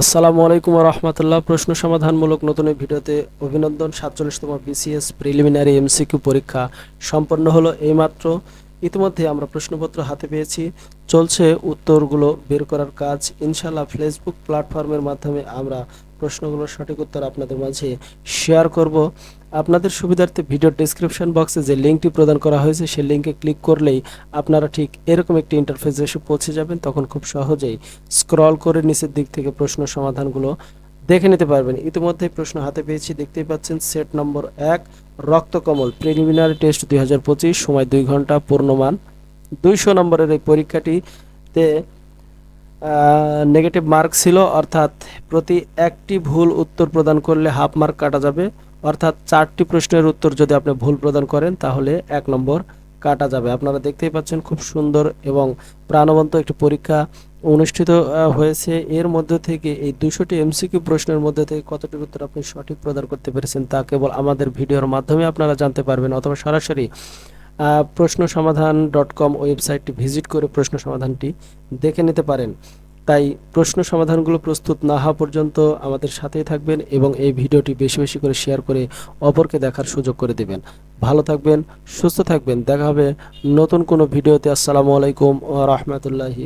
আসসালামু আলাইকুম রহমতুল্লাহ। প্রশ্ন সমাধানমূলক নতুন এই ভিডিওতে অভিনন্দন। সাতচল্লিশতম বিসিএস প্রিলিমিনারি এমসিকিউ পরীক্ষা সম্পন্ন হলো এইমাত্র। ইতিমধ্যে আমরা প্রশ্নপত্র হাতে পেয়েছি। চলছে উত্তরগুলো বের করার কাজ। ইনশাল্লাহ ফেসবুক প্ল্যাটফর্মের মাধ্যমে আমরা প্রশ্নগুলোর সঠিক উত্তর আপনাদের মাঝে শেয়ার করব। আপনাদের সুবিধার্থে ভিডিও ডেসক্রিপশন বক্সে যে লিঙ্কটি প্রদান করা হয়েছে, সেই লিঙ্কে ক্লিক করলেই আপনারা ঠিক এরকম একটি ইন্টারফেস এসে পৌঁছে যাবেন। তখন খুব সহজেই স্ক্রল করে নিচের দিক থেকে প্রশ্ন সমাধানগুলো দেখে নিতে পারবেন। ইতিমধ্যে প্রশ্ন হাতে পেয়েছি, দেখতেই পাচ্ছেন সেট নম্বর এক, রক্তকমল প্রিলিমিনারি টেস্ট দুই হাজার পঁচিশ, সময় দুই ঘণ্টা, পূর্ণমান দুইশো নম্বরের এই পরীক্ষাটিতে নেগেটিভ মার্ক ছিল, অর্থাৎ প্রতি একটি ভুল উত্তর প্রদান করলে হাফ মার্ক কাটা যাবে। অর্থাৎ চারটি প্রশ্নের উত্তর যদি আপনি ভুল প্রদান করেন, তাহলে এক নম্বর কাটা যাবে। আপনারা দেখতেই পাচ্ছেন খুব সুন্দর এবং প্রাণবন্ত একটি পরীক্ষা অনুষ্ঠিত হয়েছে। এর মধ্যে থেকে এই দুশোটি এমসিকিউ প্রশ্নের মধ্যে থেকে কতটি উত্তর আপনি সঠিক প্রদান করতে পেরেছেন, তা কেবল আমাদের ভিডিওর মাধ্যমে আপনারা জানতে পারবেন। অথবা সরাসরি প্রশ্ন সমাধান ডট কম ওয়েবসাইটটি ভিজিট করে প্রশ্ন সমাধানটি দেখে নিতে পারেন। তাই প্রশ্ন সমাধানগুলো প্রস্তুত না হওয়া পর্যন্ত আমাদের সাথেই থাকবেন এবং এই ভিডিওটি বেশি বেশি করে শেয়ার করে অপরকে দেখার সুযোগ করে দেবেন। ভালো থাকবেন, সুস্থ থাকবেন। দেখা হবে নতুন কোনো ভিডিওতে। আসসালামু আলাইকুম ও রহমতুল্লাহি